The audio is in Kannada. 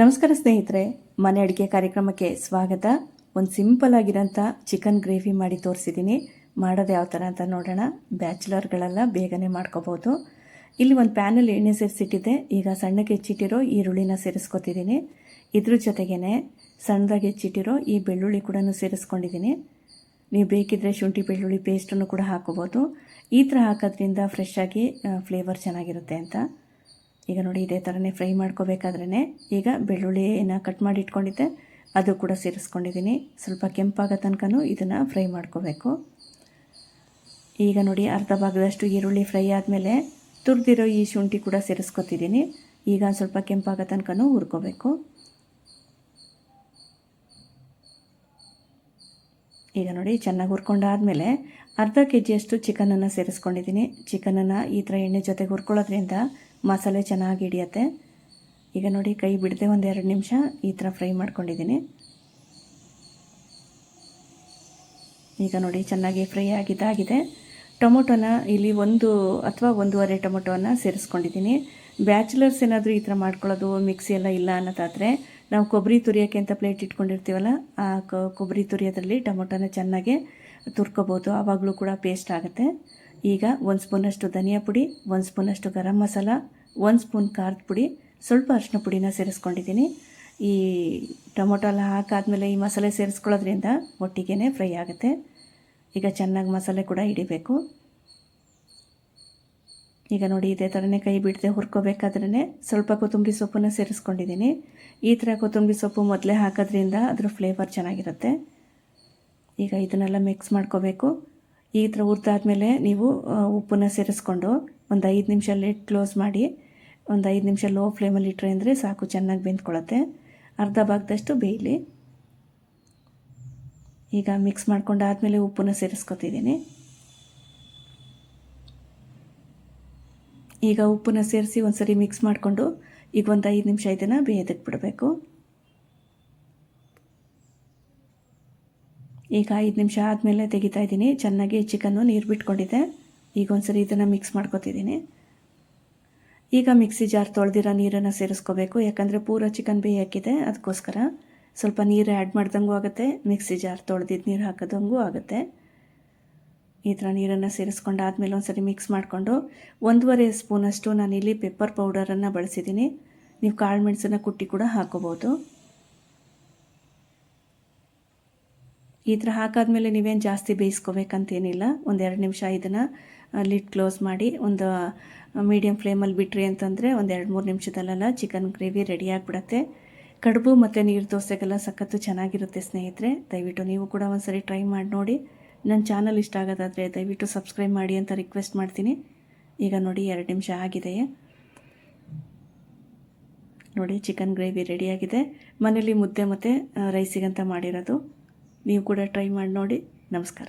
ನಮಸ್ಕಾರ ಸ್ನೇಹಿತರೆ, ಮನೆ ಅಡುಗೆ ಕಾರ್ಯಕ್ರಮಕ್ಕೆ ಸ್ವಾಗತ. ಒಂದು ಸಿಂಪಲ್ ಆಗಿರೋಂಥ ಚಿಕನ್ ಗ್ರೇವಿ ಮಾಡಿ ತೋರಿಸಿದ್ದೀನಿ. ಮಾಡೋದು ಯಾವ ಥರ ಅಂತ ನೋಡೋಣ. ಬ್ಯಾಚುಲರ್ಗಳೆಲ್ಲ, ಬೇಗನೆ ಮಾಡ್ಕೋಬೋದು. ಇಲ್ಲಿ ಒಂದು ಪ್ಯಾನಲ್ಲಿ ಎಣ್ಣೆ ಸೇರಿಸಿಟ್ಟಿದ್ದೆ. ಈಗ ಸಣ್ಣಗೆ ಹೆಚ್ಚಿಟ್ಟಿರೋ ಈರುಳ್ಳಿನ ಸೇರಿಸ್ಕೊತಿದ್ದೀನಿ. ಇದ್ರ ಜೊತೆಗೇ ಸಣ್ಣದಾಗಿ ಹೆಚ್ಚಿಟ್ಟಿರೋ ಈ ಬೆಳ್ಳುಳ್ಳಿ ಕೂಡ ಸೇರಿಸ್ಕೊಂಡಿದ್ದೀನಿ. ನೀವು ಬೇಕಿದ್ದರೆ ಶುಂಠಿ ಬೆಳ್ಳುಳ್ಳಿ ಪೇಸ್ಟನ್ನು ಕೂಡ ಹಾಕೋಬೋದು. ಈ ಥರ ಹಾಕೋದ್ರಿಂದ ಫ್ರೆಶ್ ಆಗಿ ಫ್ಲೇವರ್ ಚೆನ್ನಾಗಿರುತ್ತೆ ಅಂತ. ಈಗ ನೋಡಿ ಇದೇ ಥರನೇ ಫ್ರೈ ಮಾಡ್ಕೋಬೇಕಾದ್ರೇ ಈಗ ಬೆಳ್ಳುಳ್ಳಿಯನ್ನು ಕಟ್ ಮಾಡಿ ಇಟ್ಕೊಂಡಿದ್ದೆ. ಅದು ಕೂಡ ಸೇರಿಸ್ಕೊಂಡಿದ್ದೀನಿ. ಸ್ವಲ್ಪ ಕೆಂಪಾಗೋ ತನಕನೂ ಇದನ್ನು ಫ್ರೈ ಮಾಡ್ಕೋಬೇಕು. ಈಗ ನೋಡಿ ಅರ್ಧ ಭಾಗದಷ್ಟು ಈರುಳ್ಳಿ ಫ್ರೈ ಆದಮೇಲೆ ತುರಿದಿರೋ ಈ ಶುಂಠಿ ಕೂಡ ಸೇರಿಸ್ಕೊತಿದ್ದೀನಿ. ಈಗ ಸ್ವಲ್ಪ ಕೆಂಪಾಗೋ ತನಕನೂ ಹುರ್ಕೋಬೇಕು. ಈಗ ನೋಡಿ ಚೆನ್ನಾಗಿ ಹುರ್ಕೊಂಡಾದಮೇಲೆ ಅರ್ಧ ಕೆ ಜಿಯಷ್ಟು ಚಿಕನನ್ನು ಸೇರಿಸ್ಕೊಂಡಿದ್ದೀನಿ. ಚಿಕನನ್ನು ಈ ಥರ ಎಣ್ಣೆ ಜೊತೆಗೆ ಹುರ್ಕೊಳ್ಳೋದ್ರಿಂದ ಮಸಾಲೆ ಚೆನ್ನಾಗಿ ಹಿಡಿಯತ್ತೆ. ಈಗ ನೋಡಿ ಕೈ ಬಿಡದೆ ಒಂದು ಎರಡು ನಿಮಿಷ ಈ ಥರ ಫ್ರೈ ಮಾಡ್ಕೊಂಡಿದ್ದೀನಿ. ಈಗ ನೋಡಿ ಚೆನ್ನಾಗಿ ಫ್ರೈ ಆಗಿದ್ದಾಗಿದೆ. ಟೊಮೊಟೊನ ಇಲ್ಲಿ ಒಂದು ಅಥವಾ ಒಂದೂವರೆ ಟೊಮೊಟೊನ ಸೇರಿಸ್ಕೊಂಡಿದ್ದೀನಿ. ಬ್ಯಾಚುಲರ್ಸ್ ಏನಾದರೂ ಈ ಥರ ಮಾಡ್ಕೊಳ್ಳೋದು, ಮಿಕ್ಸಿ ಎಲ್ಲ ಇಲ್ಲ ಅನ್ನೋದಾದರೆ ನಾವು ಕೊಬ್ಬರಿ ತುರಿಯೋಕ್ಕೆ ಅಂತ ಪ್ಲೇಟ್ ಇಟ್ಕೊಂಡಿರ್ತೀವಲ್ಲ, ಆ ಕೊಬ್ಬರಿ ತುರಿಯೋದ್ರಲ್ಲಿ ಟೊಮೊಟೊನ ಚೆನ್ನಾಗಿ ತುರ್ಕೋಬೋದು. ಆವಾಗಲೂ ಕೂಡ ಪೇಸ್ಟ್ ಆಗುತ್ತೆ. ಈಗ ಒಂದು ಸ್ಪೂನಷ್ಟು ಧನಿಯಾ ಪುಡಿ, ಒಂದು ಸ್ಪೂನಷ್ಟು ಗರಂ ಮಸಾಲ ಒಂದು ಸ್ಪೂನ್ ಖಾರದ ಪುಡಿ, ಸ್ವಲ್ಪ ಅರಿಶಿನ ಪುಡಿನ ಸೇರಿಸ್ಕೊಂಡಿದ್ದೀನಿ. ಈ ಟೊಮೊಟೊ ಎಲ್ಲ ಹಾಕಾದ್ಮೇಲೆ ಈ ಮಸಾಲೆ ಸೇರಿಸ್ಕೊಳ್ಳೋದ್ರಿಂದ ಒಟ್ಟಿಗೆ ಫ್ರೈ ಆಗುತ್ತೆ. ಈಗ ಚೆನ್ನಾಗಿ ಮಸಾಲೆ ಕೂಡ ಹಿಡಿಬೇಕು. ಈಗ ನೋಡಿ, ಇದೇ ಥರನೇ ಕೈ ಬಿಡದೆ ಹುರ್ಕೋಬೇಕಾದ್ರೇ ಸ್ವಲ್ಪ ಕೊತ್ತಂಬರಿ ಸೊಪ್ಪನ್ನು ಸೇರಿಸ್ಕೊಂಡಿದ್ದೀನಿ. ಈ ಥರ ಕೊತ್ತಂಬರಿ ಸೊಪ್ಪು ಮೊದಲೇ ಹಾಕೋದ್ರಿಂದ ಅದರ ಫ್ಲೇವರ್ ಚೆನ್ನಾಗಿರುತ್ತೆ. ಈಗ ಇದನ್ನೆಲ್ಲ ಮಿಕ್ಸ್ ಮಾಡ್ಕೋಬೇಕು. ಈ ಥರ ಹುರಿದಾದ್ಮೇಲೆ ನೀವು ಉಪ್ಪನ್ನು ಸೇರಿಸ್ಕೊಂಡು ಒಂದು ಐದು ನಿಮಿಷ ಲೇಟ್ ಕ್ಲೋಸ್ ಮಾಡಿ ಒಂದು ಐದು ನಿಮಿಷ ಲೋ ಫ್ಲೇಮಲ್ಲಿ ಇಟ್ಟರೆ ಅಂದರೆ ಸಾಕು, ಚೆನ್ನಾಗಿ ಬೆಂದ್ಕೊಳತ್ತೆ. ಅರ್ಧ ಭಾಗದಷ್ಟು ಬೇಯಲಿ. ಈಗ ಮಿಕ್ಸ್ ಮಾಡ್ಕೊಂಡು ಆದಮೇಲೆ ಉಪ್ಪನ್ನು ಸೇರಿಸ್ಕೊತಿದ್ದೀನಿ. ಈಗ ಉಪ್ಪನ್ನು ಸೇರಿಸಿ ಒಂದು ಸರಿ ಮಿಕ್ಸ್ ಮಾಡಿಕೊಂಡು ಈಗ ಒಂದು ಐದು ನಿಮಿಷ ಇದನ್ನು ಬೇಯೋದಕ್ಕೆ ಬಿಡಬೇಕು. ಈಗ ಐದು ನಿಮಿಷ ಆದಮೇಲೆ ತೆಗಿತಾ ಇದ್ದೀನಿ. ಚೆನ್ನಾಗಿ ಚಿಕನ್ನು ನೀರು ಬಿಟ್ಕೊಂಡಿದ್ದೆ. ಈಗ ಒಂದ್ಸರಿ ಇದನ್ನು ಮಿಕ್ಸ್ ಮಾಡ್ಕೊತಿದ್ದೀನಿ. ಈಗ ಮಿಕ್ಸಿ ಜಾರ್ ತೊಳೆದಿರೋ ನೀರನ್ನು ಸೇರಿಸ್ಕೋಬೇಕು. ಯಾಕಂದರೆ ಪೂರ ಚಿಕನ್ ಬೇಯಕ್ಕಿದೆ ಅದಕ್ಕೋಸ್ಕರ ಸ್ವಲ್ಪ ನೀರು ಆ್ಯಡ್ ಮಾಡ್ದಂಗೂ ಆಗುತ್ತೆ. ಮಿಕ್ಸಿ ಜಾರ್ ತೊಳೆದಿದ್ದು ನೀರು ಹಾಕೋದಂಗೂ ಆಗುತ್ತೆ. ಈ ಥರ ನೀರನ್ನು ಸೇರಿಸ್ಕೊಂಡಾದ್ಮೇಲೆ ಒಂದು ಸರಿ ಮಿಕ್ಸ್ ಮಾಡಿಕೊಂಡು ಒಂದೂವರೆ ಸ್ಪೂನಷ್ಟು ನಾನಿಲ್ಲಿ ಪೆಪ್ಪರ್ ಪೌಡರನ್ನು ಬಳಸಿದ್ದೀನಿ. ನೀವು ಕಾಳು ಮೆಣಸನ್ನು ಕುಟ್ಟಿ ಕೂಡ ಹಾಕೋಬೋದು. ಈ ಥರ ಹಾಕಾದ್ಮೇಲೆ ನೀವೇನು ಜಾಸ್ತಿ ಬೇಯಿಸ್ಕೋಬೇಕಂತೇನಿಲ್ಲ. ಒಂದೆರಡು ನಿಮಿಷ ಇದನ್ನು ಲಿಡ್ ಕ್ಲೋಸ್ ಮಾಡಿ, ಒಂದು ಮೀಡಿಯಮ್ ಫ್ಲೇಮಲ್ಲಿ ಬಿಟ್ರಿ ಅಂತಂದರೆ ಒಂದು ಎರಡು ಮೂರು ನಿಮಿಷದಲ್ಲೆಲ್ಲ ಚಿಕನ್ ಗ್ರೇವಿ ರೆಡಿ ಆಗಿಬಿಡತ್ತೆ. ಕಡುಬು ಮತ್ತು ನೀರು ದೋಸೆಗೆಲ್ಲ ಸಖತ್ತು ಚೆನ್ನಾಗಿರುತ್ತೆ ಸ್ನೇಹಿತರೆ. ದಯವಿಟ್ಟು ನೀವು ಕೂಡ ಒಂದ್ಸರಿ ಟ್ರೈ ಮಾಡಿ ನೋಡಿ. ನನ್ನ ಚಾನಲ್ ಇಷ್ಟ ಆಗೋದಾದರೆ ದಯವಿಟ್ಟು ಸಬ್ಸ್ಕ್ರೈಬ್ ಮಾಡಿ ಅಂತ ರಿಕ್ವೆಸ್ಟ್ ಮಾಡ್ತೀನಿ. ಈಗ ನೋಡಿ ಎರಡು ನಿಮಿಷ ಆಗಿದೆಯೇ. ನೋಡಿ ಚಿಕನ್ ಗ್ರೇವಿ ರೆಡಿಯಾಗಿದೆ ಮನೇಲಿ ಮುದ್ದೆ ಮತ್ತು ರೈಸಿಗಂತ ಮಾಡಿರೋದು. ನೀವು ಕೂಡ ಟ್ರೈ ಮಾಡಿ ನೋಡಿ. ನಮಸ್ಕಾರ.